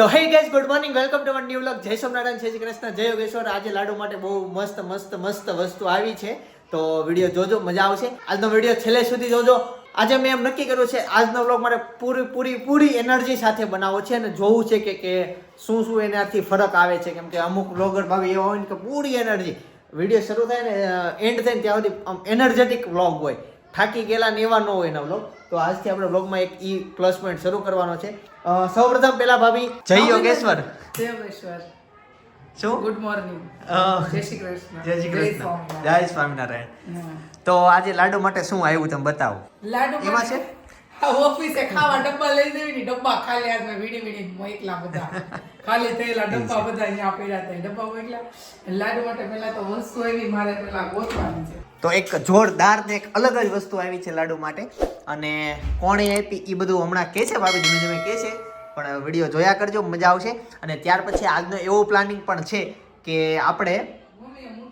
તો hey guys good morning welcome to new vlog જય સોમનારાયણ જય શ્રી કૃષ્ણ, જય યોગેશ્વર. આજે લાડુ માટે બહુ મસ્ત મસ્ત મસ્ત વસ્તુ આવી છે. તો વીડિયો જોજો, મજા આવશે. આજનો વીડિયો છેલ્લે સુધી જોજો. આજે મેં એમ નક્કી કર્યું છે, આજનો વ્લોગ મારે પૂરી પૂરી પૂરી એનર્જી સાથે બનાવવો છે અને જોવું છે કે કે શું શું એનાથી ફરક આવે છે. કેમ કે અમુક વ્લોગર ભાવી એવા હોય ને કે પૂરી એનર્જી. વીડિયો શરૂ થાય ને એન્ડ થાય ને ત્યાં સુધી એનર્જેટિક વ્લોગ હોય. થાકી ગયેલા ને એવા ન હોય એના વ્લોગ તો આજથી આપણે બ્લોગમાં એક ઈ પ્લસ પોઈન્ટ શરૂ કરવાનો છે. સૌપ્રથમ પેલા ભાભી જય યોગેશ્વર. જય યોગેશ્વર. શું? ગુડ મોર્નિંગ જય શ્રી કૃષ્ણ. જય શ્રી કૃષ્ણ. જય સ્વામિનારાયણ. તો આજે લાડુ માટે શું આવ્યું તમે બતાવો. લાડુ એમાં છે? ઓફિસે ખાવા ડબ્બા લઈ દેવી ને ડબ્બા ખાલી હાથમાં વીડી વીડી મોકલા બધા. ખાલી થયેલા ડબ્બા બધા અહીંયા પડ્યા હતા. ડબ્બા મોકલા. લાડુ માટે પહેલા તો વસ્તુ એવી મારે પહેલા ગોતવાની છે. તો એક જોરદાર ને એક અલગ જ વસ્તુ આવી છે લાડુ માટે. અને કોણે આપી એ બધું હમણાં કહે છે ભાભી ધીમે ધીમે કહે છે. પણ વીડિયો જોયા કરજો મજા આવશે. અને ત્યાર પછી આજનો એવો પ્લાનિંગ પણ છે કે આપણે એવું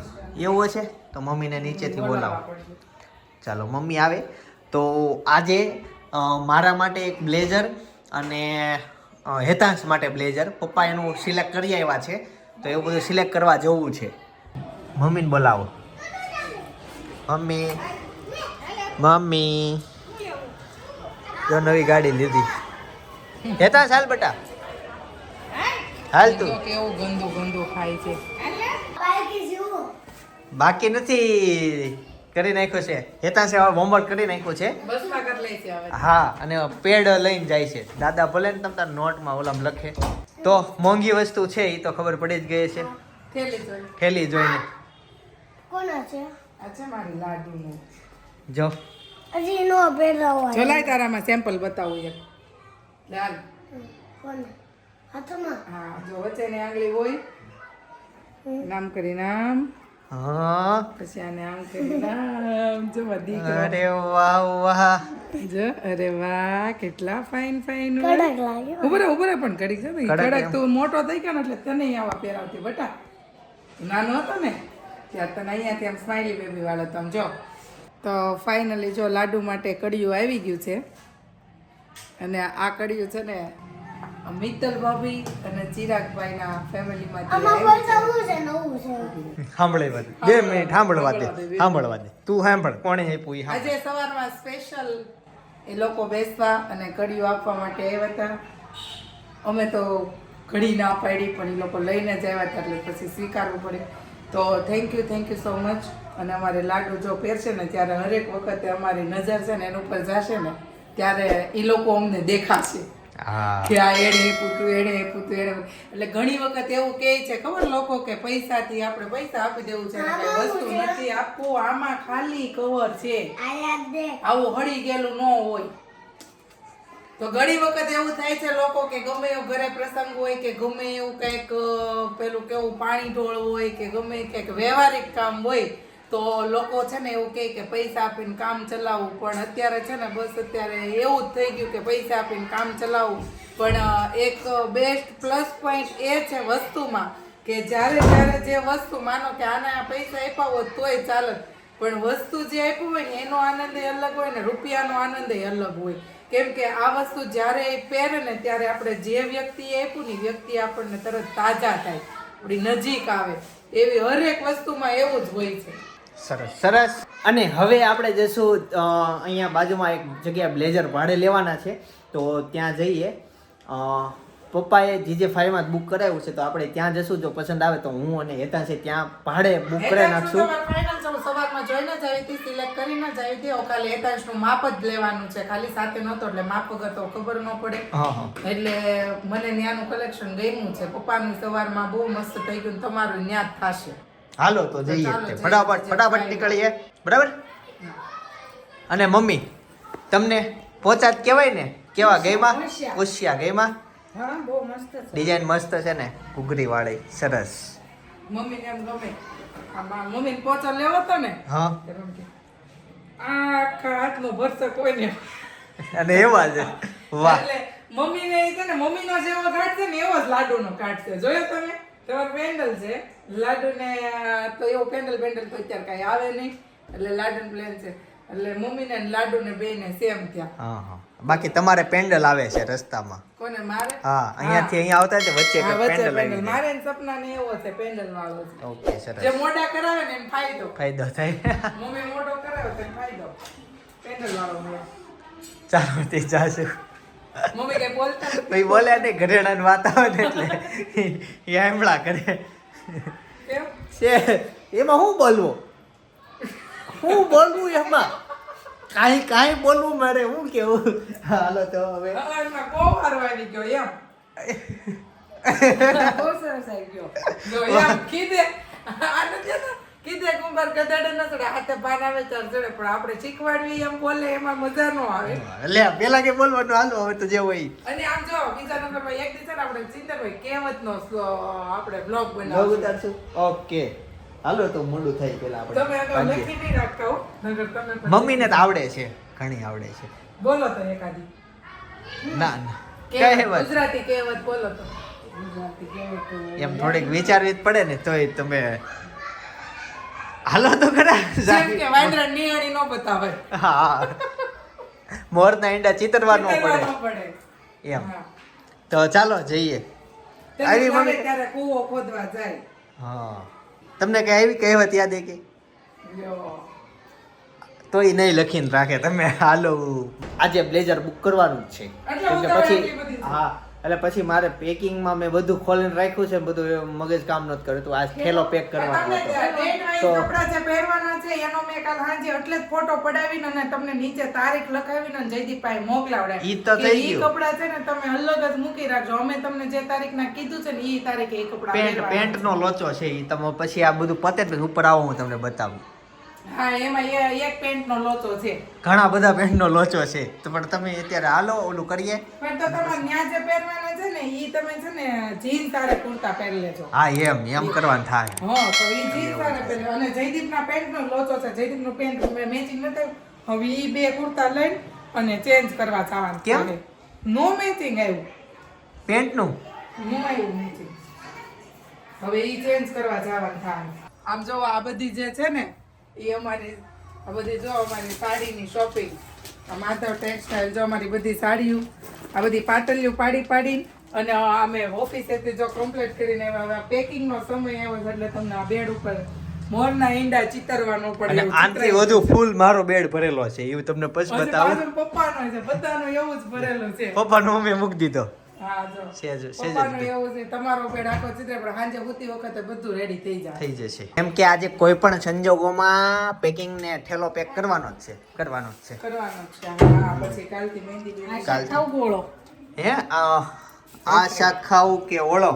હશે. એવું છે તો મમ્મીને નીચેથી બોલાવો. ચાલો મમ્મી આવે. તો આજે મારા માટે એક બ્લેઝર અને હેતાંશ માટે બ્લેઝર. પપ્પા એનું સિલેક્ટ કરી આવ્યા છે તો એવું બધું સિલેક્ટ કરવા જવું છે. મમ્મીને બોલાવો. Mummy mummy. જો નવી ગાડી લીધી. હેતાંશ હાલ બેટા. હાલ તું. કેવું ગંદુ ગંદુ ખાય છે. બાકી નથી. કરી નાખ્યો છે. હેતા હવે હોમવર્ક કરી નાખ્યું છે. હા અને પેડ લઈને જાય છે. દાદા ભલે ને તમ તાર નોટમાં ઓલામ લખે. તો મોંઘી વસ્તુ છે એ તો ખબર પડી જ ગઈ છે. થેલી જોઈને. કોના છે? આ છે મારી જો. હજી નો તારામાં સેમ્પલ બતાવું એક. લાલ. કોને? હાથમાં? હા જો વચ્ચેની આંગળી હોય. નામ કરી નામ. હા. પછી આને આમ જો વધી અરે વાહ વાહ. જો અરે વાહ કેટલા ફાઇન ફાઇન કડક લાગ્યો ઉભરે ઉભરે પણ કડક છે ને. કડક તો મોટો થઈ ગયો ને એટલે તને આવા પહેરાવતી બટા. નાનો હતો ને ત્યાં તને અહીંયા ત્યાં સ્માઈલી બેબી વાળો તમે જો. તો ફાઇનલી જો લાડુ માટે કડિયું આવી ગયું છે. અને આ કડિયું છે ને મિત્તલ ભાભી અને ચિરાગભાઈના ફેમિલીમાંથી આમાં આવ્યું છે. બતાવવું છે નવું છે. સાંભળે વાત. બે મિનિટ સાંભળવા દે સાંભળવા દે. તું સાંભળ કોણે આપ્યું આજે સવારમાં સ્પેશિયલ એ લોકો બેસવા અને કડીઓ આપવા માટે આવ્યા હતા. અમે તો ઘડી ના પાડી પણ એ લોકો લઈને જ આવ્યા હતા એટલે પછી સ્વીકારવું પડે. તો thank you thank you so much અને અમારે લાડુ જો પહેરશે ને ત્યારે હરેક વખતે અમારી નજર છે ને એના ઉપર જશે ને ત્યારે એ લોકો અમને દેખાશે. કે આ એણે પૂતું એણે પૂતું એણે એટલે ઘણી વખત એવું કહે છે ખબર લોકો કે પૈસાથી આપણે પૈસા આપી દેવું છે વસ્તુ નથી આપવું આમાં ખાલી કવર છે. આવું હળી ગયેલું ન હોય. તો ઘણી વખત એવું થાય છે લોકો કે ગમે એવું ઘરે પ્રસંગ હોય કે ગમે એવું કંઈક પેલું કેવું પાણી ઢોળ હોય કે ગમે કંઈક વ્યવહારિક કામ હોય તો લોકો છે ને એવું કહે કે પૈસા આપીને કામ ચલાવવું પણ અત્યારે છે ને બસ અત્યારે એવું જ થઈ ગયું કે પૈસા આપીને કામ ચલાવવું પણ એક બેસ્ટ પ્લસ પોઈન્ટ એ છે વસ્તુમાં કે જ્યારે જ્યારે જે વસ્તુ માનો કે આને પૈસા આપ્યા હોય તોય ચાલે પણ વસ્તુ જે આપ્યું હોય ને એનો આનંદ અલગ હોય ને રૂપિયાનો આનંદ અલગ હોય. કેમ કે આ વસ્તુ જ્યારે એ પહેરે ને ત્યારે આપણે જે વ્યક્તિએ આપ્યું ને વ્યક્તિ આપણને તરત તાજા થાય. આપણી નજીક આવે. એવી હરેક વસ્તુમાં એવું જ હોય છે. સરસ. સરસ. અને હવે આપણે જઈશું અહીંયા બાજુમાં એક જગ્યા બ્લેઝર ભાડે લેવાના છે. તો ત્યાં જઈએ. પપ્પાએ જીજે ફાઈવમાં બુક કરાવ્યું છે તો આપણે ત્યાં જશું. જો પસંદ આવે તો હું અને હેતા છે ત્યાં ભાડે બુક કરાવી નાખશું. સવારમાં જોઈને જ આવી હતી સિલેક્ટ કરીને જ આવી હતી. હવે ખાલી એતાંશનું માપ જ લેવાનું છે. ખાલી સાથે નહોતો એટલે માપ વગર તો ખબર ન પડે. એટલે મને ત્યાંનું કલેક્શન ગમ્યું છે. પપ્પાનું સવારમાં બહુ મસ્ત થઈ ગયું તમારું તમારું ન્યાદ થશે. હાલો તો જઈએ. ફટાફટ ફટાફટ નીકળીએ. બરાબર? અને મમ્મી તમને પોચાત કહેવાય ને? કેવા ગઈમાં. હોશિયા ગઈમાં ડિઝાઇન મસ્ત છે. ને? ઘૂઘરી વાળી સરસ. મમ્મીને એમ ગમે. મમ્મીને પોચો લેવો તો ને? હા. આખા હાથનો ભરસો કોઈને. અને એવા છે વાહ. મમ્મીને છે ને મમ્મીનો જેવો કાઢશે ને એવો જ લાડુનો કાઢ છે જોયો તમે? તમારો પેન્ડલ છે. લાડુને તો એવો પેન્ડલ પેન્ડલ તો અત્યારે કાંઈ આવે નહીં. એટલે લાડુ પ્લેન છે. એટલે મમ્મી ને લાડુ ને સેમ થયા હા હા. બાકી તમારે પેન્ડલ આવે છે રસ્તામાં. કોને મારે? હા અહીંયાથી અહીંયા આવતા છે વચ્ચે પેન્ડલ આવી મારે ને સપના ને એવો છે પેન્ડલ વાળો છે. ઓકે જે સરસ મોઢા કરાવે ને એમ ફાયદો. ફાયદો થાય. મમ્મી મોઢો કરાવે તો ફાયદો. પેન્ડલ વાળો મળે ચાલો તે જાશું મમ્મી કે બોલતા. ભાઈ બોલ્યા નહીં ઘરેણાની વાત આવે ને એટલે એ આંબળા કરે. એમાં? શું બોલવું? હું બોલવું એમાં? કાંઈ કાંઈ બોલવું મારે હું કેવું? હાલો તો હવે. આવી ગયો એમ. બહુ સરસ આવી ગયો. એમ કીધે આ નથી? કીધે કુંભાર ગધાડે ન ચડે હાથે ભાન આવે ચાર ચડે પણ આપણે શીખવાડવી એમ બોલે એમાં મજા નો આવે. એટલે પેલા કે બોલવાનું હાલો હવે તો જે હોય અને આમ જો બીજા નંબરમાં એક દિવસ ને આપણે ચિંતનભાઈ કહેવતનો સ- આપણે બ્લોગ લોગ ઉતારશું? ઓકે. હાલો તો મોડું થાય પેલા તમે આપણે તમે. લખી રાખતા હો નગર તમે મમ્મીને તો આવડે છે ઘણી આવડે છે. બોલો તો એકાદી. ના ના. કહેવત, કહેવત. ગુજરાતી કહેવત બોલો તો. ગુજરાતી કહેવત તો એમ થોડીક વિચારવી જ પડે ને તોય તમે હાલો તો ખરા. જેમ કે વાંદરા નિહાળી નો બતાવે હા. મોરના ઈંડા ચિતરવા ન પડે. એમ. તો ચાલો જઈએ. આવી મમ્મી? ત્યારે કૂવો ખોદવા જાય. હા. તમને કઈ આવી કહેવત યાદ હે કે? તો તોય નહીં લખીને રાખે. તમે હાલો આજે બ્લેઝર બુક કરવાનું જ છે. એટલે પછી. હા. એટલે પછી મારે પેકિંગમાં મેં બધું ખોલીને રાખ્યું છે બધું મગજ કામ નથી કર્યું. તો આજ થેલો પેક કરવાનો હતો કપડાં જે પહેરવાના છે એનો મેં કાલ સાંજે એટલે જ ફોટો પડાવીને અને તમને નીચે તારીખ લખાવીને જયદીપભાઈ મોકલાવડે ઈ તો થઈ ગયું. કપડા છે ને તમે અલગ જ મૂકી રાખજો. અમે તમને જે તારીખના કીધું છે ને ઈ તારીખે એ કપડા પેન્ટ નો લોચો છે એ તમે પછી આ બધું પતે ઉપર આવો હું તમને બતાવું. હા એમાં એ- એક પેન્ટ નો લોચો છે. ઘણા બધા પેન્ટ નો લોચો છે. તો પણ તમે અત્યારે હાલો ઓલું કરીએ. પણ તો તમારે ન્યા જે પહેરવાના છે ને ઈ તમે છે ને જીન્સ તારે કુર્તા પહેરી લેજો. હા એમ એમ કરવાનું થાય. હા તો ઈ જીન્સ તારે પહેરી અને જયદીપના પેન્ટનો લોચો છે. જયદીપનું પેન્ટ મેચિંગ નથી હવે ઈ બે કુર્તા લઈને અને ચેન્જ કરવા જવાનું કેમ? નો મેચિંગ આવ્યું. પેન્ટનું નો આવ્યું મેચિંગ હવે ઈ ચેન્જ કરવા જવાનું થાય. આમ જો આ બધી જે છે ને એ અમારે આ બધી જો અમારી સાડીની શોપિંગ આ માધવ ટેક્સટાઇલ જો અમારી બધી સાડીઓ આ બધી પાટલીઓ પાડી પાડી અને અમે ઓફિસેથી જો કમ્પ્લીટ કરીને હવે પેકિંગનો સમય આવ્યો છે એટલે તમને આ બેડ ઉપર મોરના ઈંડા ચિતરવાનો પડે આનથી. વધુ ફૂલ મારો બેડ ભરેલો છે એવું તમને પછી બતાવું? પપ્પાનો છે બધાનો એવું જ ભરેલું છે. પપ્પાનો અમે મૂકી દીધો. હા જો. સેજ સેજ જ પપ્પાનું એવું છે તમારો બેડ આખો ચિત્ર પણ સાંજે હોતી વખતે બધું રેડી થઈ થઈ જશે. એમ કે આજે કોઈ પણ સંજોગોમાં પેકિંગ ને ઠેલો પેક કરવાનો જ છે કરવાનો જ છે. કરવાનો છે હા આ શાક ખાવું કે ઓળો?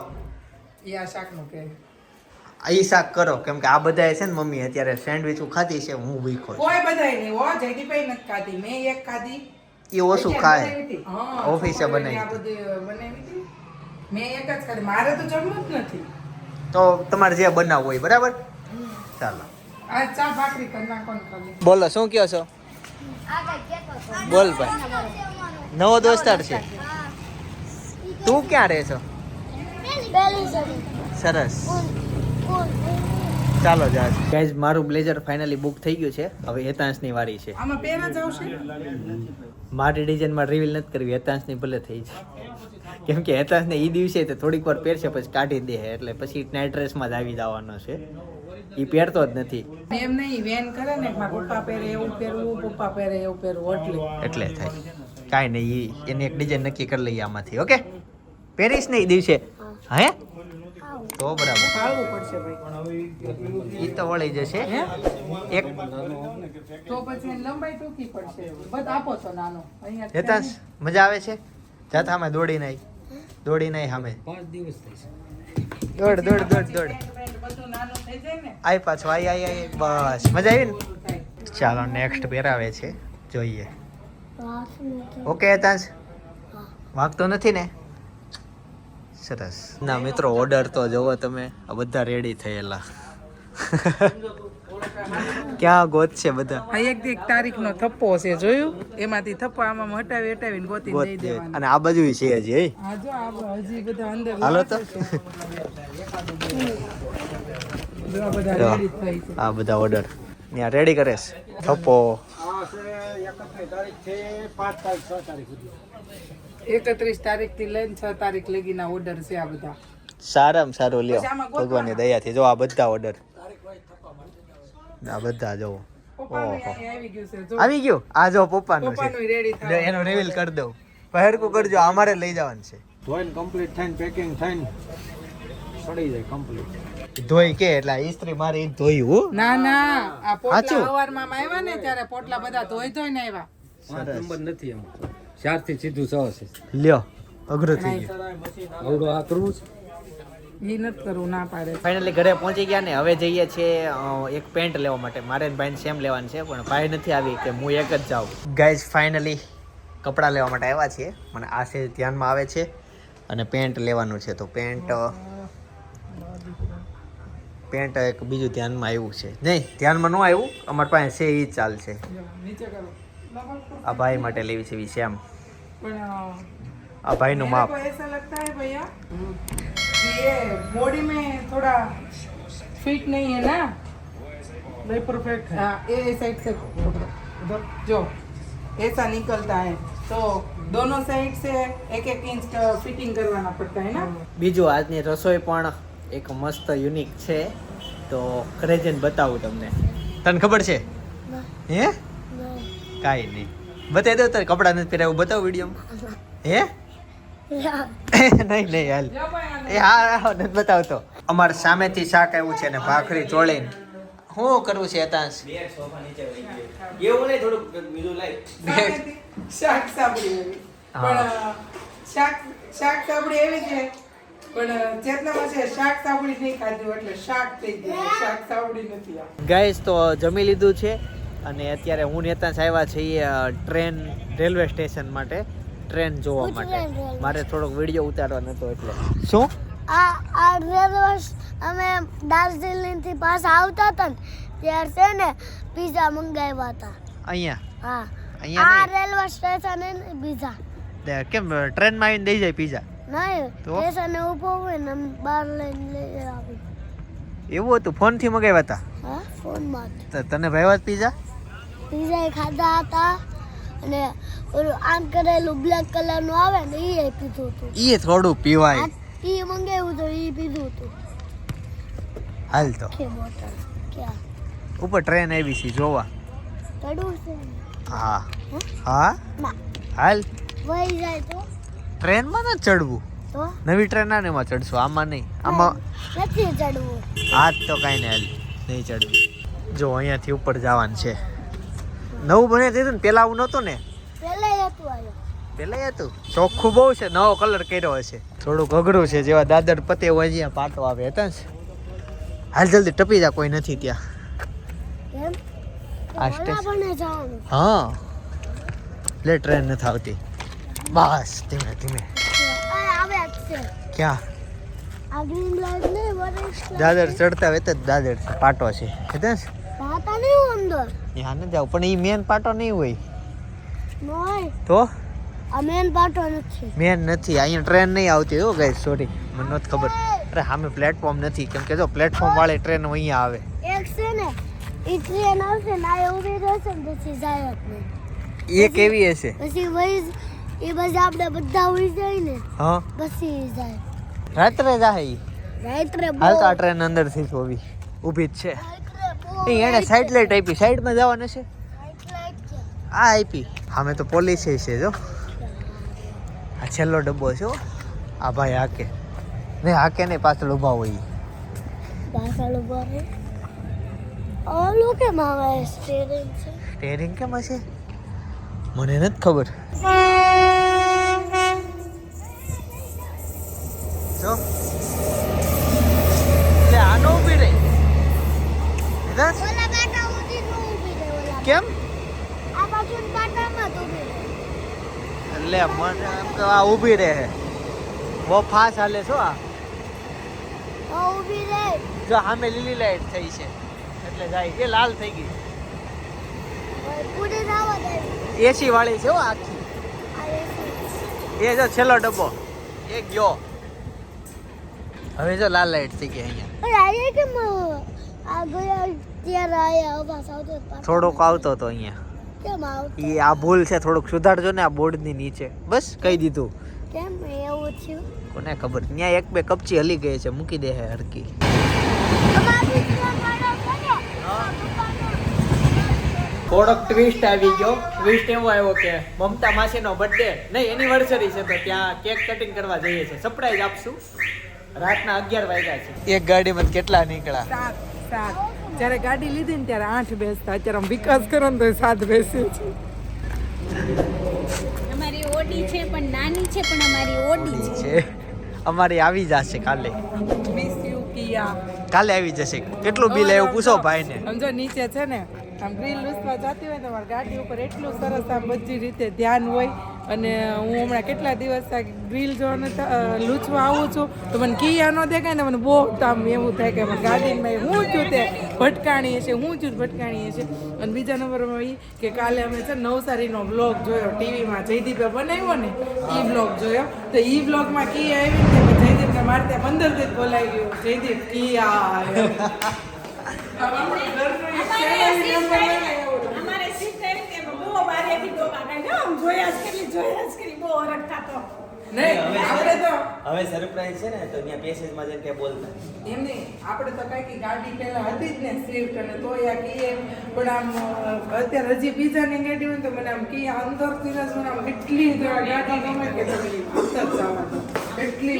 એ આ શાકનું કે. આ શાક કરો કેમ કે આ બધા છે ને મમ્મી અત્યારે સેન્ડવિચ ખાધી છે હું ભૂખો કોઈ બધા નહીં હો જયદીપભાઈ નથી ખાધી મેં એક ખાધી. એ ઓછું ખાય. ઓફિસે બનાવી મેં એક જ ખાધી. મારે તો જમવું જ નથી. તો તમારે જે બનાવવું હોય બરાબર? ચાલો. કરી બોલો શું કહો છો? બોલ ભાઈ. નવો દોસ્તાર છે? તું ક્યાં રહે છો? સરસ. ચાલો જાજ ગાઈઝ મારું બ્લેઝર ફાઇનલી બુક થઈ ગયું છે. હવે હેતાંશની વારી છે. આમાં પહેરા જ આવશે? મારી ડિઝાઇનમાં રિવીલ નથી કરવી હેતાંશની ભલે થઈ છે કેમ કે હેતાંશને એ દિવસે તો થોડીક વાર પહેરશે પછી કાઢી દે એટલે પછી નાઇટ ડ્રેસમાં જ આવી જવાનો છે. એ પહેરતો જ નથી. એમ નહીં વેન કરે ને પપ્પા પહેરે એવું પહેરવું પપ્પા પહેરે એવું પહેરવું એટલે. એટલે થાય. કાંઈ નહીં એની એક ડિઝાઇન નક્કી કરી લઈએ આમાંથી ઓકે પહેરીશ ને એ દિવસે. હે? તો બરાબર. ફાળવું પડશે ભાઈ. એ તો વળી જશે. હે? એક તો પછી લંબાઈ ટૂંકી પડશે. બસ આપો છો નાનો. અહીંયા હેતાસ મજા આવે છે? જા સામે દોડીને આવી દોડીને આવી સામે દોડ દોડ દોડ દોડ. બધું નાનું થઈ જાય ને આઈ પાછો આઈ આઈ આઈ બસ. મજા આવી ને? ચાલો નેક્સ્ટ પહેરાવે છે. જોઈએ. ઓકે હેતાંશ. વાગતો નથી ને? સરસ. ના મિત્રો ઓર્ડર તો જોવો તમે. આ બધા રેડી થયેલા. ક્યાં ગોત છે બધા? આ એક એક તારીખનો થપ્પો છે જોયું? એમાંથી થપ્પો આમાં હટાવી હટાવીને ગોતી ગોત દઈ દે. દેવાનો. અને આ બાજુ છે હજી હા? જો આ હજી બધા અંદર હાલો તો. આ બધા જો. રેડી કરે છે. આ છે ઓર્ડર ત્યાં રેડી કરેશ થપ્પો. તારીખ છે 5 તારીખ 6 તારીખ સુધી. એકત્રીસ તારીખથી લઈને છ તારીખ લગીના ઓર્ડર છે આ બધા. સારામાં સારું લ્યો. ભગવાનની દયાથી. જો આ બધા ઓર્ડર આ બધા જો આવી ગયું છે જો. આવી ગયું? આ જો પપ્પાનું છે. એનો રિવીલ કરી દઉં. પહેરકું કરજો અમારે લઈ જવાનું છે. ધોઈને કમ્પ્લીટ થઈને પેકિંગ થઈને સડી જાય કમ્પ્લીટ ધોઈ કે એટલે ઇસ્ત્રી મારી ધોઈ હું? ના ના. આ પોટલા સાચું? સવારમાં આવ્યા ને ત્યારે પોટલા બધા ધોઈ ધોઈને આવ્યા નંબર નથી એમ. ચાર સીધું છ છે. લ્યો અઘરું થઈ ગયું. અવડો આ કરવું છે? ઈ નથી કરવું ના પાડે. ફાઇનલી ઘરે પહોંચી ગયા ને હવે જઈએ છીએ એક પેન્ટ લેવા માટે. મારે ભાઈને સેમ લેવાની છે પણ ભાઈ નથી આવી કે હું એક જ જાઉં. ગાઈઝ ફાઇનલી કપડાં લેવા માટે આવ્યા છીએ. મને આ છે ધ્યાનમાં આવે છે. અને પેન્ટ લેવાનું છે તો પેન્ટ પેન્ટ એક બીજું ધ્યાનમાં આવ્યું છે. નહીં ધ્યાનમાં ન આવ્યું અમારી પાસે છે એ જ ચાલશે. નીચે કરો. આ ભાઈ માટે લેવી છે એવી સેમ પણ અ, આ ભાઈનું मेरे માપ को ऐसा लगता है भैया कि ये बॉडी में थोड़ा फिट नहीं है ना નહીં પરફેક્ટ हाँ ये साइड से पकड़ो। जो ऐसा निकलता है तो दोनों साइड से एक एक इंच का फिटिंग करवाना पड़ता है ना બીજું આજની રસોઈ પણ એક મસ્ત યુનિક છે તો ઘરે જઈને બતાવું તમને તને ખબર છે ના હે ના કાંઈ નહીં. બતાવી દઉં તારે કપડાં નથી પહેરાવું બતાવો વિડીયોમાં. હે? નહીં નહીં હાલ. એ હા હા નથી બતાવતો. અમારે સામેથી શાક આવ્યું છે ને ભાખરી ચોળીને. શું કરવું છે ત્યાં એવું નહીં થોડુંક બીજું લઈ શાક સાંભળી શાક શાક સાંભળી એવી છે ગાઈસ તો જમી લીધું છે. અને અત્યારે હું નેતા આવ્યા છીએ ટ્રેન રેલવે સ્ટેશન માટે. ટ્રેન જોવા માટે. મારે થોડોક વીડિયો ઉતારવાનો હતો એટલે. શું? આ આ રેલવે અમે દાર્જિલિંગથી પાછા આવતા હતા ને ત્યારે છે ને પીઝા મંગાવ્યા હતા. અહીંયા? હા. અહીંયા આ રેલવે સ્ટેશન ને પીઝા. કેમ ટ્રેનમાં આવીને દઈ જાય પીઝા? નહીં તો? સ્ટેશને ઊભો હોય ને બહાર લઈને લઈ આવી એવું હતું? ફોનથી મંગાવ્યા હતા? હા ફોનમાં તને ભાવ્યા પીઝા? પીઝા ખાધા હતા અને ઓલું આમ કરેલું બ્લેક કલરનું આવે ને એ પીધું હતું. એ થોડું પીવાય. એ મંગાવ્યું તો એ પીધું હતું. હાલ તો. કે બોટલ ક્યાં ઉપર ટ્રેન આવી છે જોવા. ચડવું છે. હા. હા? હાલ. વહી જાય તો? ટ્રેનમાં ન ચડવું. નવી ટ્રેન આને માં ચડશું આમાં નહીં. આમાં નથી ચડવું. આજ તો કાંઈ નહીં હાલ નહીં ચડવું. જો અહીંયાથી ઉપર જવાનું છે. નવું બને દીધું ને પેલા આવું નહોતું ને? પેલા હતું ચોખ્ખું બહુ છે નવો કલર કર્યો હશે. થોડુંક અઘરું છે જેવા દાદર પતે હોય અહીંયા પાટો આવે હતા ને? હાલ જલ્દી ટપી જા કોઈ નથી ત્યાં. આ સ્ટેશન. હા. લે ટ્રેન નથી આવતી. બસ ધીમે ધીમે. ક્યાં? દાદર ચડતા હોય તો જ દાદર છે, પાટો છે. કીધા નહીં અંદર ત્યાં ન જાવ પણ એ મેન પાટો નહીં હોય. તો? આ મેન પાટો નથી. મેન નથી અહીંયા ટ્રેન નહીં આવતી હો ગાઈસ સોરી મને નથી ખબર. અરે સામે પ્લેટફોર્મ નથી કેમ કે જો પ્લેટફોર્મ વાળી ટ્રેન અહીંયા આવે. એક છે ને એ ટ્રેન આવશે ને આ ઊભી રહેશે ને પછી જાય જ એ કેવી હશે? પછી વહી એ બસ આપણે બધા ઉઈ જાય ને હા? પછી જાય. રાત્રે જાય રાત્રે હાલ તો આ ટ્રેન અંદરથી જ હોવી. ઊભી જ છે. બહુ એને સાઈડ લાઈટ આપી. સાઈડમાં જવાનું છે? આ આપી. અમે તો પોલીસ છે જો. આ છેલ્લો ડબ્બો છે હો. આ ભાઈ હાકે. નહીં હાકે નહીં પાછળ ઊભા હોય. પાછળ ઊભો હોય ઓલું કેમ આવે? સ્ટેરિંગ છે. સ્ટેરિંગ કેમ હશે? મને નથી ખબર. જો. એટલે આનો ઊભી રહી. ઓલા કેમ? આ બાજુ કાંટામાં જ ઊભી રહે લે મને એમ તો આ ઊભી રહે. બહુ ફાસ્ટ હાલે છો આ? ઊભી રહે. જો સામે લીલી લાઈટ થઈ છે. એટલે જાય કે લાલ થઈ ગઈ. એસી વાળી છે હો આખી. એ જો છેલ્લો ડબ્બો. એ ગયો. હવે જો લાલ લાઈટ થઈ ગઈ અહીંયા. થોડોક આવતો હતો અહીંયા. એ આ ભૂલ છે થોડુંક સુધારજો ને આ બોર્ડની નીચે. બસ કહી દીધું. કેમ એવું થયું? કોને ખબર? ત્યાં એક બે કપચી હલી ગઈ છે મૂકી દે હરકી. થોડોક ટ્વિસ્ટ આવી ગયો. ટ્વિસ્ટ એવો આવ્યો કે મમતા માસીનો બર્થડે નહીં એનિવર્સરી છે તો ત્યાં કેક કટિંગ કરવા જઈએ છે સરપ્રાઈઝ આપશું. રાતના અગિયાર વાગ્યા છે. એક ગાડીમાં કેટલા નીકળ્યા? સાત સાત. જ્યારે ગાડી લીધી ને ત્યારે આઠ બેસતા. અત્યારે આમ વિકાસ કરો ને તો સાત બેસે છે. અમારી ઓડી છે પણ નાની છે પણ અમારી ઓડી છે. અમારી આવી જશે કાલે. મિસ યુ કિયા કાલે આવી જશે. કેટલું બિલ એવું પૂછો ભાઈને. સમજો નીચે છે ને આમ ગ્રીલ લૂસવા જતી હોય ને તમારી ગાડી ઉપર એટલું સરસ આમ બધી રીતે ધ્યાન હોય. અને હું હમણાં કેટલા દિવસ ગ્રીલ જોવાને લૂછવા આવું છું તો મને કિયા ન દેખાય ને મને બહુ આમ એવું થાય કે ગાર્ડનમાં હું છું તે ભટકાણી છે હું છું ભટકાણી છે અને બીજા નંબરમાં એ કે કાલે અમે છે નવસારીનો બ્લોગ જોયો ટીવીમાં જયદીપે બનાવ્યો ને એ બ્લોગ જોયો તો એ બ્લોગમાં કી આવી ને જયદીપને મારે ત્યાં પંદર દિવસ બોલાવી ગયું જયદીપ કિયા અમારે સિસ્ટર કે બહુ બારેથી ડોકા કાઢ્યા આમ જોયા જ કરી જોયા જ કરી બહુ હરખ થતો નહીં આપણે તો હવે સરપ્રાઈઝ છે ને તો ત્યાં પેસેજમાં જઈને કે બોલતા. એમ નહીં આપણે તો કઈ ગાડી પહેલા હતી જ ને સ્વિફ્ટ અને તોય આ કીએ પણ આમ અત્યારે હજી બીજાની ગાડી હોય તો મને આમ કી અંદરથી જ મને આમ એટલી ગાડી ગમે કે તમે અંદર એટલી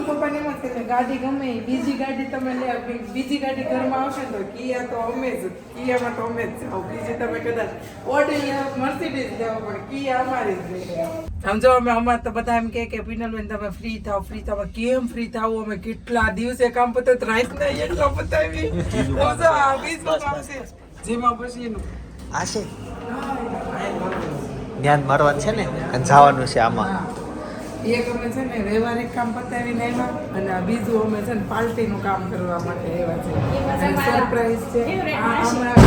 હું પપ્પાને એમ જ કહે ગાડી ગમે બીજી ગાડી તમે લે બીજી ગાડી ઘરમાં આવશે તો કિયા તો અમે જ કિયામાં તો અમે જ જાઓ. બીજી તમે કદાચ ઓડી મર્સિડીઝ જાઓ પણ કિયા અમારી જ લઈ સમજો અમે અમારે તો બધા એમ કે કે પિનલબેન તમે ફ્રી થાવ ફ્રી થાવ કેમ ફ્રી થાવ અમે કેટલા દિવસે કામ પતે તો રાતના એટલો પતાવી. બીજું કામ છે જેમાં પછી એનું. આ છે. ધ્યાન મારવાનું છે ને? અને જવાનું છે આમાં. એક અમે છે ને વ્યવહારિક કામ પતાવીને આવ્યા અને આ બીજું અમે છે ને પાર્ટીનું કામ કરવા માટે આવ્યા છે. સરપ્રાઈઝ છે આ અમારા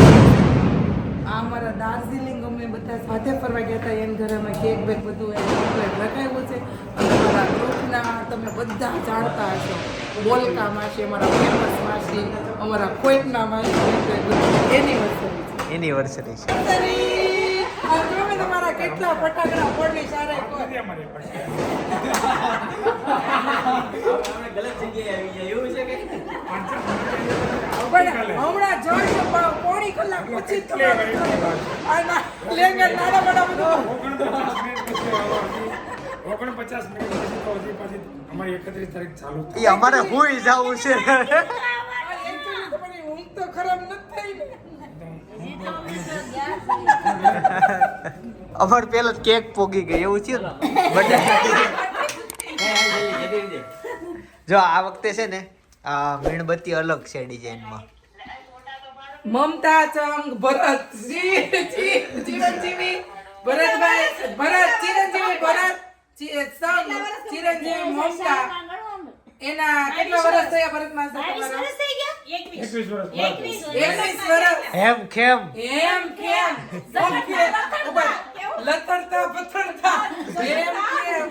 આ અમારા દાર્જિલિંગ અમે બધા સાથે ફરવા ગયા હતા. એના ઘરે અમે કેક બેક બધું એ ચોકલેટ લખાવ્યું છે. અને અમારા ગ્રુપના તમે બધા જાણતા હશો. બોલકા માસી અમારા ફેમસ માસી અમારા કોઈકના માસી એની વસ્તુ. છે. એનિવર્સરી છે આ તમારા કેટલા ફટાકડા ફોડી સારા આપણે ગલત જગ્યાએ આવી ગયા એવું છે કે? હમણાં જોઈ પોણી કલાક પછી જ તમારે આના લેંગા નાના મોટા બધું. ઓગણપચાસ મિનિટ પછી તો હજી પાછી અમારી એકત્રીસ તારીખ ચાલુ એ અમારે હું જવું છે? ઊંઘ તો ખરાબ નથી થઈ ને. અમારે પેલા જ કેક પોગી ગઈ એવું થયું ને? જો આ વખતે છે ને આ મીણબત્તી અલગ છે ડિઝાઇનમાં. મમતા ચંગ ભરત જી જી ચિરંજીવી ભરતભાઈ ભરત ચિરંજીવી ભરત ચિ- સંગ ચિરંજીવી મમતા. એના કેટલા વર્ષ થયા ભરત તમારા એકવીસ. વર્ષ એમ કેમ? એમ કેમ. લતડતા પથડતા એમ કેમ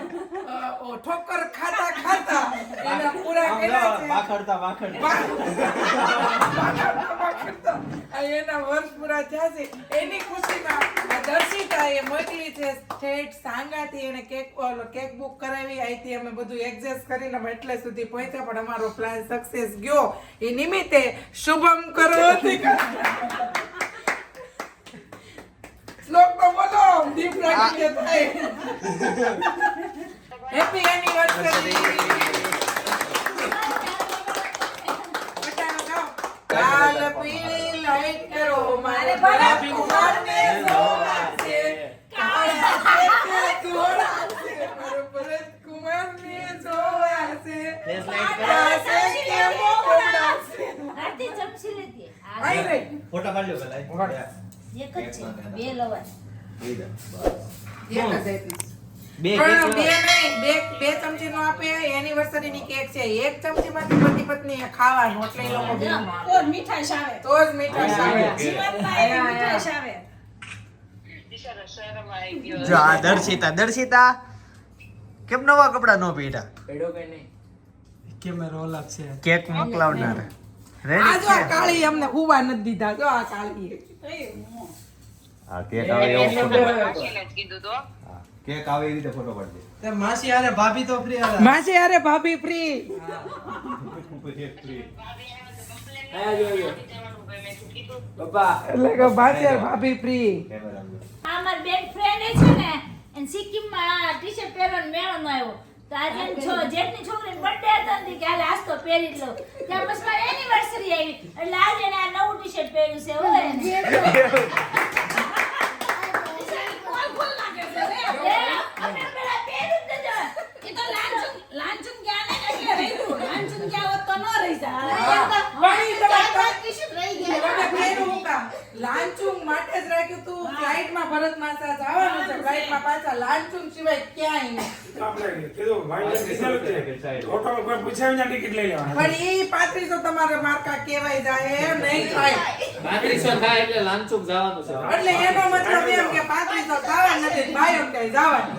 ઠોકર ખાતા ખાતા એના પૂરા કર્યા છે. વાખડતા વાખડતા એના વર્ષ પૂરા થયા છે. એની ખુશીમાં દર્શિતા એ મોકલી છે સ્ટેટ સાંગાથી એને કેક ઓલો કેક બુક કરાવી. આઈથી અમે બધું એડજસ્ટ કરીને અમે એટલે સુધી પહોંચ્યા પણ અમારો પ્લાન સક્સેસ ગયો. એ નિમિત્તે શુભમ કરોતિ શ્લોક તો બોલો દીપ રાખીને થાય. હેપી એનિવર્સરી કાલ પીળી લાઈટ કરો મારે ભરત કુમારને જોવા છે. શેકે ધોળા છે મારે ભરત કુમારને જોવા છે. કાળા શેકે મોગરા છે. આરતી ચપસી લેતી આઈ રે ફોટા પાડી લો પેલા એક જ છે. બે લવાય. એક જ આપીશ. બે પણ કેક બે નહીં બે બે ચમચી નો આપે એનિવર્સરી ની કેક છે. એક ચમચી માંથી પતિ પત્ની ખાવાનું એટલે લોકો તો મીઠાશ આવે. તો જ મીઠાશ આવે. જીવનમાં એવી મીઠાશ આવે. જો આ દર્શિતા દર્શિતા કેમ નવા કપડા નો પહેર્યા? પેડો કે નહીં? કેમેરો અલગ કેક મોકલાવનાર. આ જો કાળી અમને હુવા નથી દીધા. જો આ કાળી એ, હું. હા કેક આવે એવો ફોટો કેક આવે એ રીતે ફોટો પાડજે. માસી અરે ભાભી તો ફ્રી માસી અરે ભાભી ફ્રી પપ્પા એટલે કે માસી અરે ભાભી ફ્રી કેમેરામાં આ મારી બેન ફ્રેન્ડ છે ને એને સિક્કિમમાં આ ટી-શર્ટ પહેરવાનો મેળો ન આવ્યો. આજે છો જેઠની છોકરીનો બર્થડે કે હાલે આજ તો પહેરી લઉં. ત્યાં પછી એનિવર્સરી એટલે આજે એને આ નવું ટી-શર્ટ પહેર્યું છે કોલ કોલ લાગે છે રે અમે પેલા પહેર્યું જ નતું. એ તો લાંચુંગ લાંચુંગ ગયા ને એટલે રહ્યું લાંચુંગ ગયા હોત તો ન રહી જાય વળી તમારે ટી-શર્ટ રહી ગયા તમે પહેર્યું હું કામ? લાંચુંગ માટે જ રાખ્યું તું ફ્લાઇટમાં ભરત માસા જવાનું છે ફ્લાઇટમાં પાછા લાંચુંગ સિવાય ક્યાંય નહીં આપણે કીધું ભાઈ કીધેલું જ છે. ટિકિટ લઈ લેવાની. પણ પાંત્રીસો તમારે માર્કા કેવાય જાય એમ નહીં થાય. પાંત્રીસો થાય એટલે લાંચુક જવાનું છે. એટલે એનો મતલબ એમ કે પાંત્રીસો થવા નથી ભાઈઓ કઈ જવાનું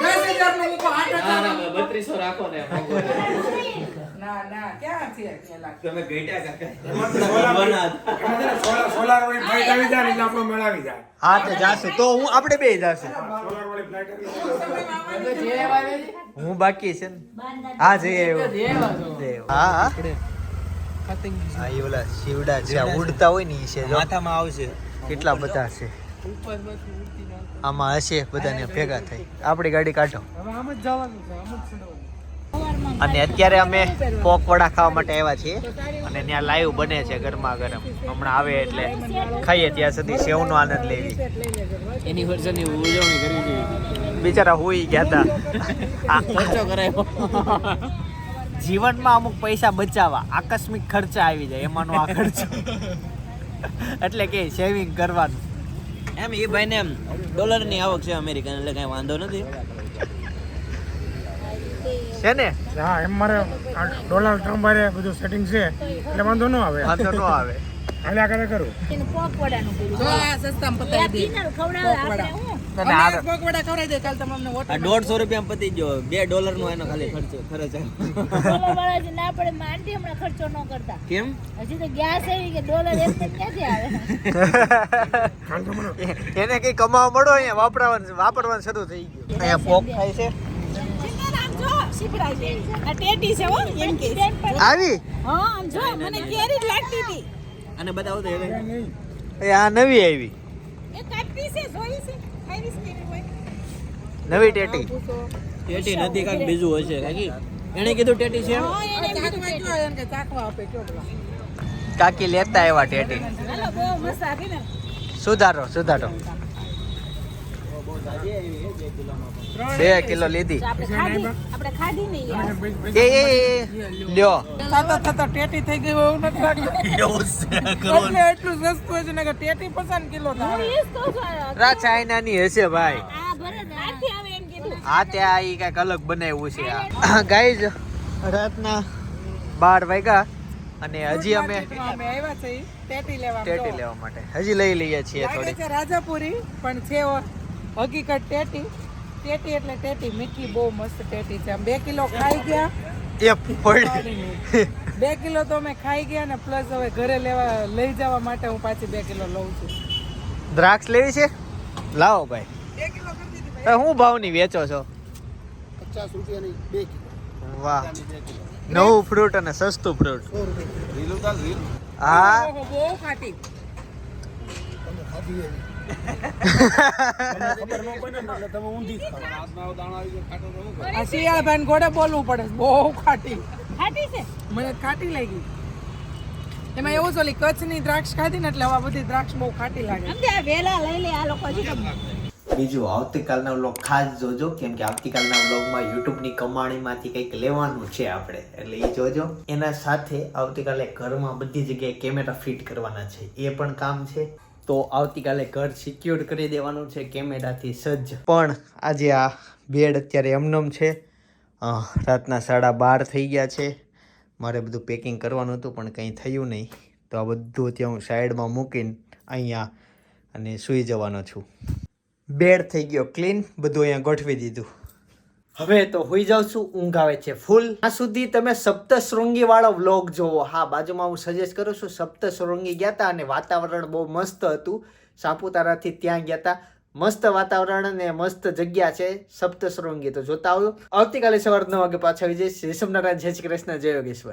દસ હજારનું મૂકો આઠ હજાર બત્રીસો રાખો ને. ના ના ક્યાં છે ક્યાં લાગે તમે ઘટ્યા કાકા સોલાર બનાત. એમાંથી ને સોલાર સોલાર વાળી ફ્લાઇટ આવી જાય એટલે આપણો મેળ જાય. હા તો જાશું. તો હું આપણે બે જાશું. સોલાર વાળી ફ્લાઇટ આવી હું બાકી છે ને. હા જઈ આવ્યો હા હા. હા એ ઓલા શિવડા છે. ઉડતા હોય ને એ છે. જો. માથામાં આવશે. કેટલા બધા છે. આમાં હશે. બધાને ભેગા થઈ આપણી ગાડી કાઢો. અને અત્યારે અમે પોક વડા ખાવા માટે આવ્યા છીએ અને ત્યાં લાઈવ બને છે ગરમા ગરમ. હમણાં આવે એટલે ખાઈએ ત્યાં સુધી સેવનો આનંદ લેવી. એની ઉજવણી કરવી જોઈએ બિચારા હોઈ ગયા હતા ખર્ચો કરાયો. જીવનમાં અમુક પૈસા બચાવવા. આકસ્મિક ખર્ચા આવી જાય એમાંનો આ ખર્ચો. એટલે કે સેવિંગ કરવાનું. એમ એ ભાઈને એમ ડોલરની આવક છે અમેરિકન એટલે કાંઈ વાંધો નથી. છે ને? હા એમ મારે ડોનાલ્ડ ટ્રમ્પ હારે બધું સેટિંગ છે એટલે વાંધો ન આવે. વાંધો ન આવે. હાલ્યા આગળ કરું એને કર્યું. સસ્તામાં પતાવી દે. ખવડાવે આપણે હું? દોઢસો રૂપિયા પતી ગયો. બે ડોલર નો એનો ખાલી ખર્ચો ખર્ચ ના પડે માં હમણાં ખર્ચો ન કરતા. કેમ? હજી તો ગેસ આવી કે ડોલર એમ ક્યાંથી આવે? કાલ તો મને એને કઈ કમાવા મળો અહીંયા વાપરવાનું વાપરવાનું શરૂ થઈ ગયું. અહીંયા પોક થાય છે. જો શીપડા જેવી આ ટેટી છે હો એમ કે આવી? હા આમ જો મને કેરી લાગતી હતી. અને બતાવો તો એ આ નવી આવી. એ કાપી છે જોઈ છે. ખાઈ છે હોય. નવી ટેટી. ટેટી નથી કાક બીજું હશે કાકી એણે કીધું ટેટી છે? હા એને કીધું ચાખવા ટેટી. પેલા કાકી લેતા આવ્યા ટેટી. હાલો બહુ મસ્ત હતી ને. સુધારો સુધારો. બે કિલો લીધી આપણે ખાધી નહીં એ એ, એ લ્યો થતા થતા ટેટી થઈ ગઈ એવું નથી એટલું સસ્તું છે ને કે ટેટી પચાસ કિલો હું રા ચાઇનાની હશે ભાઈ આ ત્યાં એ કંઈક અલગ બનાવ્યું છે આ ગાઈઝ રાતના બાર વાગ્યા અને હજી અમે અમે આવ્યા છે ઈ ટેટી લેવા ટેટી લેવા માટે હજી લઈ લઈએ છીએ થોડી રાજાપુરી પણ છે ઓ- હકીકત ટેટી. ટેટી એટલે ટેટી મીઠી બહુ મસ્ત ટેટી છે. આમ બે કિલો ખાઈ ગયા. એ પડી બે કિલો તો અમે ખાઈ ગયા ને પ્લસ હવે ઘરે લેવા લઈ જવા માટે હું પાછી બે કિલો લઉં છું. દ્રાક્ષ લેવી છે? લાવો ભાઈ. બે કિલો કરી દીધી તો હું ભાવની વેચો છો? પચાસ રૂપિયાની બે કિલો. વાહ. નવું ફ્રૂટ અને સસ્તું ફ્રૂટ રીલું હા. બહુ ખાટી. તમે ઊંધી શિયાળભાઈ ઘોડે બોલવું પડે. બહુ ખાટી. ખાટી છે? મને ખાટી લાગી. એમાં એવું છે કચ્છની દ્રાક્ષ ખાધી ને એટલે આ બધી દ્રાક્ષ બહુ ખાટી લાગે વેલા લઈ લે આ લોકો બીજું આવતીકાલના વ્લોગ ખાસ જોજો કેમ કે આવતીકાલના વ્લોગમાં યુટ્યુબની કમાણીમાંથી કંઈક લેવાનું છે આપણે. એટલે એ જોજો. એના સાથે આવતીકાલે ઘરમાં બધી જગ્યાએ કેમેરા ફિટ કરવાના છે. એ પણ કામ છે. તો આવતીકાલે ઘર સિક્યોર કરી દેવાનું છે, કેમેરાથી સજ્જ. પણ આજે આ બેડ અત્યારે એમનેમ છે. રાતના સાડા બાર થઈ ગયા છે. મારે બધું પેકિંગ કરવાનું હતું, પણ કંઈ થયું નહીં. તો આ બધું ત્યાં હું સાઈડમાં મૂકીને અહીંયા અને સૂઈ જવાનો છું. બેડ થઈ ગયો ક્લીન બધું અહીંયા ગોઠવી દીધું. હવે તો હોઈ જાઉં છું, ઊંઘ આવે છે ફૂલ. આ સુધી તમે સપ્તશ્રૃંગી વાળો વ્લોગ જોવો. હા, બાજુમાં હું સજેસ્ટ કરું છું સપ્તશ્રૃંગી ગયા હતા અને વાતાવરણ બહુ મસ્ત હતું. સાપુતારાથી ત્યાં ગયા હતા મસ્ત વાતાવરણ અને મસ્ત જગ્યા છે સપ્તશ્રૃંગી તો જોતા આવ્યો આવતીકાલે સવાર નવ વાગે પાછા આવી જઈશ. જય સોમનારાયણ જય શ્રી કૃષ્ણ, જય યોગેશ્વર.